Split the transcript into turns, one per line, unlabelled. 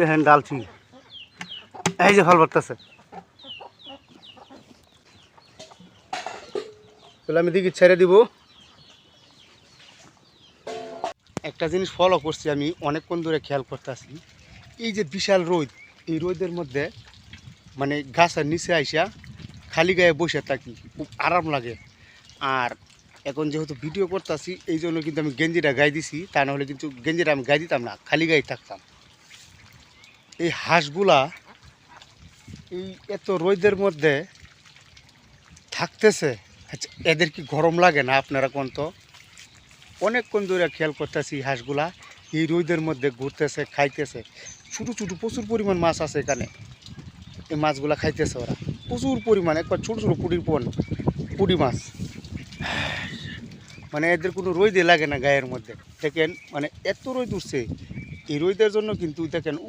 দেখেন এই যে ফল বাড়তেছে। তাহলে আমি দিকে ছেড়ে দিব। একটা জিনিস ফলো করছি আমি, অনেকক্ষণ ধরে খেয়াল করতেছি এই যে বিশাল রোদ, এই রোদের মধ্যে মানে গাছের নিচে আইসা খালি গায়ে বসে থাকি, খুব আরাম লাগে। আর এখন যেহেতু ভিডিও করতেছি এই জন্য কিন্তু আমি গেঞ্জিটা গায়ে দিছি, তা নাহলে কিন্তু গেঞ্জিটা আমি গায়ে দিতাম না, খালি গায়ে থাকতাম। এই হাঁসগুলা এই এত রোদের মধ্যে থাকতেছে আচ্ছা এদের কি গরম লাগে না আপনারা কোন তো? অনেকক্ষণ ধরে খেয়াল করতেছি এই হাঁসগুলা, এই রোদের মধ্যে ঘুরতেছে, খাইতেছে। ছোটো ছোটো প্রচুর পরিমাণ মাছ আছে এখানে। এই মাছগুলা খাইতেছে ওরা। প্রচুর পরিমাণ, একবার ছোটো ছোটো পুটির পণ পুটি মাছ। মানে এদের কোনো রোদে লাগে না গায়ের মধ্যে। দেখেন মানে এত রোদ উঠছে, এই রোদের জন্য কিন্তু দেখেন